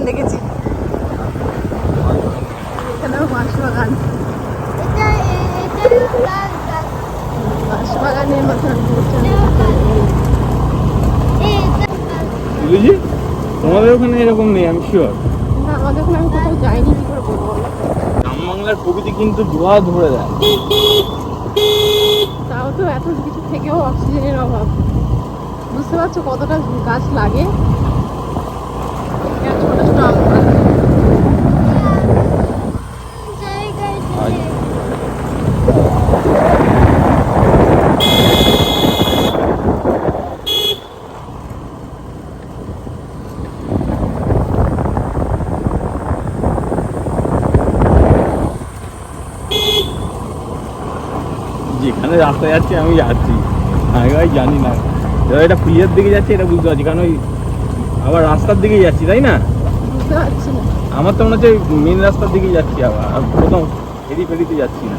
বাগান দেখেছি। এখানেও বাঁশ বাগান বাঁশ বাগানের তোমাদের ওখানে এরকম নেই আমি শিওর না আমাদের ওখানে আমি কোথাও যাইনি কি করে বলব বলো? গ্রাম বাংলার প্রকৃতি কিন্তু ধোয়া ধরে দেয়। তাও তো এত কিছু থেকেও অক্সিজেনের অভাব। বুঝতে পারছ কতটা গাছ লাগে এখানে ছোট ছোট আম গাছ। জায়গায় যেখানে রাস্তায় যাচ্ছি আমি যাচ্ছি। আমি ভাই জানি না। এবার এটা ফুলিয়ার দিকে যাচ্ছে এটা বুঝতে পারছি। কারণ ওই আবার রাস্তার দিকে যাচ্ছি তাই না? আমার তো মনে হচ্ছে মেন রাস্তার দিকে যাচ্ছি আবার। প্রথম এদিক ফেরিতে যাচ্ছি না।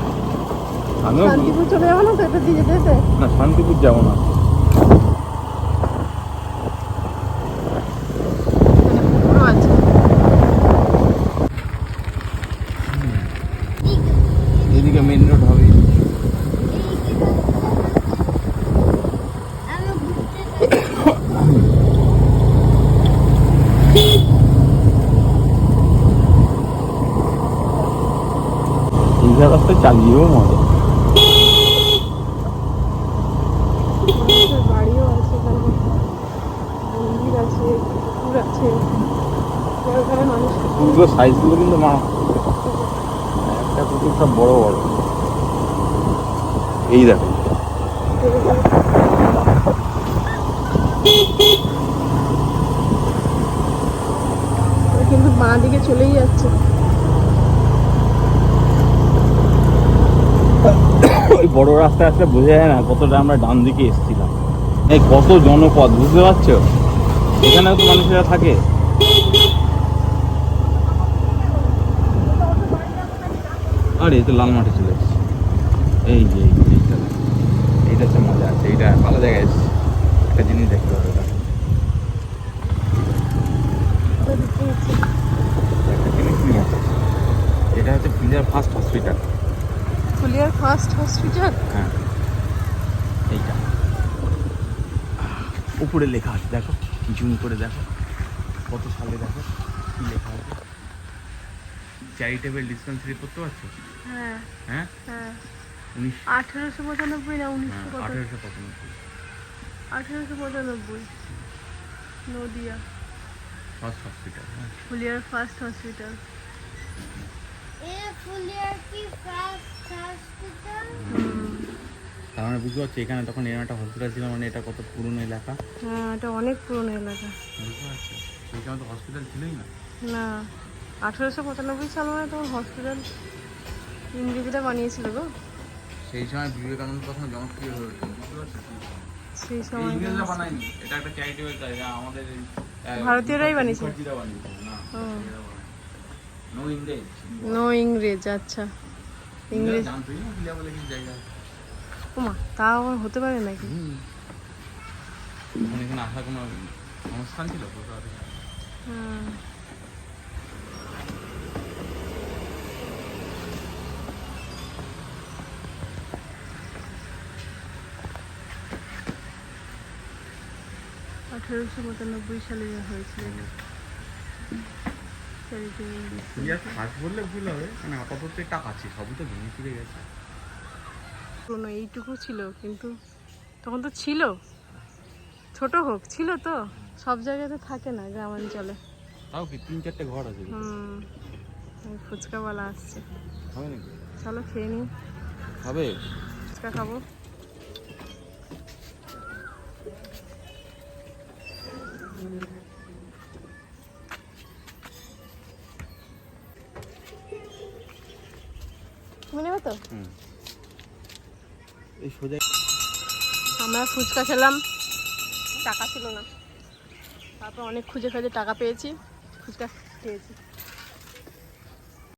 আমিও শান্তিপুর চলে যাব না তো দিয়ে যেতে না শান্তিপুর যাব না। এদিকে মেন রোড হবে আমি ঘুরতে যাই। দীঘা রাস্তায় চালিয়েও মজা মানুষের বাড়িও আছে এখানে মন্দির আছে পুকুর আছে ওখানে মানুষ পুকুরগুলো সাইজগুলো কিন্তু মা একটা পুকুর সব বড় বড়। এই দেখো। কিন্তু বাঁ দিকে চলেই যাচ্ছে। ওই বড় রাস্তায় আসলে বোঝা যায় না কতটা আমরা ডান দিকে এসেছিলাম। এই কত জনপদ, বুঝতে পারছ? এখানেও তো মানুষেরা থাকে। আরে, এই তো লাল মাঠে চলে এসেছি। এই যে এইটা এইটা হচ্ছে মজা আছে, এইটা ভালো জায়গায় এসেছি। একটা জিনিস দেখতে হবে। ওটা এটা হচ্ছে Phulia first hospital. Phulia first hospital? হ্যাঁ। এইটা। উপরে লেখা আছে দেখো। জুম করে দেখো। কত সালে দেখো কি লেখা আছে। চ্যারিটেবল ডিসপেন্সারি করতে পারছ হ্যাঁ। হ্যাঁ? হ্যাঁ। আঠেরোশো পঁচানব্বই না উনিশশো কত? আঠেরোশো পঁচানব্বই। আঠেরোশো পঁচানব্বই। নদিয়া। ফার্স্ট হসপিটাল হ্যাঁ। ফুলিয়ার ফার্স্ট হসপিটাল এটা ফুলিয়ার কি ফার্স্ট হসপিটাল তার মানে বুঝতে পারছি এখানে তখন এরকম একটা হসপিটাল ছিল মানে এটা কত পুরনো এলাকা? হ্যাঁ এটা অনেক পুরনো এলাকা। বুঝতে পারছি। সময় তো হসপিটাল ছিলই না। না আঠেরোশো পঁচানব্বই সাল মানে তখন হসপিটাল ইংরেজিরা বানিয়েছিল গো। সেই সময় বিবেকানন্দ তখন জনপ্রিয় হয়ে ওঠে বুঝতে পারছ? সেই সময় ইংরেজরা বানায়নি এটা একটা চ্যারিটেবল কাজ আমাদের ভারতীয়রাই বানিয়েছে না নো ইংরেজ আচ্ছা। ইংরেজ ওমা তাও আবার হতে পারে নাকি? অনুষ্ঠান ছিল। আঠেরোশো সালে হয়েছিল। খাস বললে ভুল হবে। মানে আপাতত টাকা আছে সবই তো ভেঙে ফিরে গেছে। পুরনো এইটুকু ছিল কিন্তু তখন তো ছিল। ছোট হোক ছিল তো। সব জায়গাতে থাকে না গ্রামাঞ্চলে। তাও কি তিন চারটে ঘর আছে হুম ফুচকাওয়ালা আসছে। হবে নাকি? চলো খেয়ে নিই। হবে। ফুচকা খাব। তুমি নেবে তো? এই সোজা আমরা ফুচকা খেলাম টাকা ছিল না। তারপর অনেক খুঁজে খুঁজে টাকা পেয়েছি ফুচকা খেয়েছি।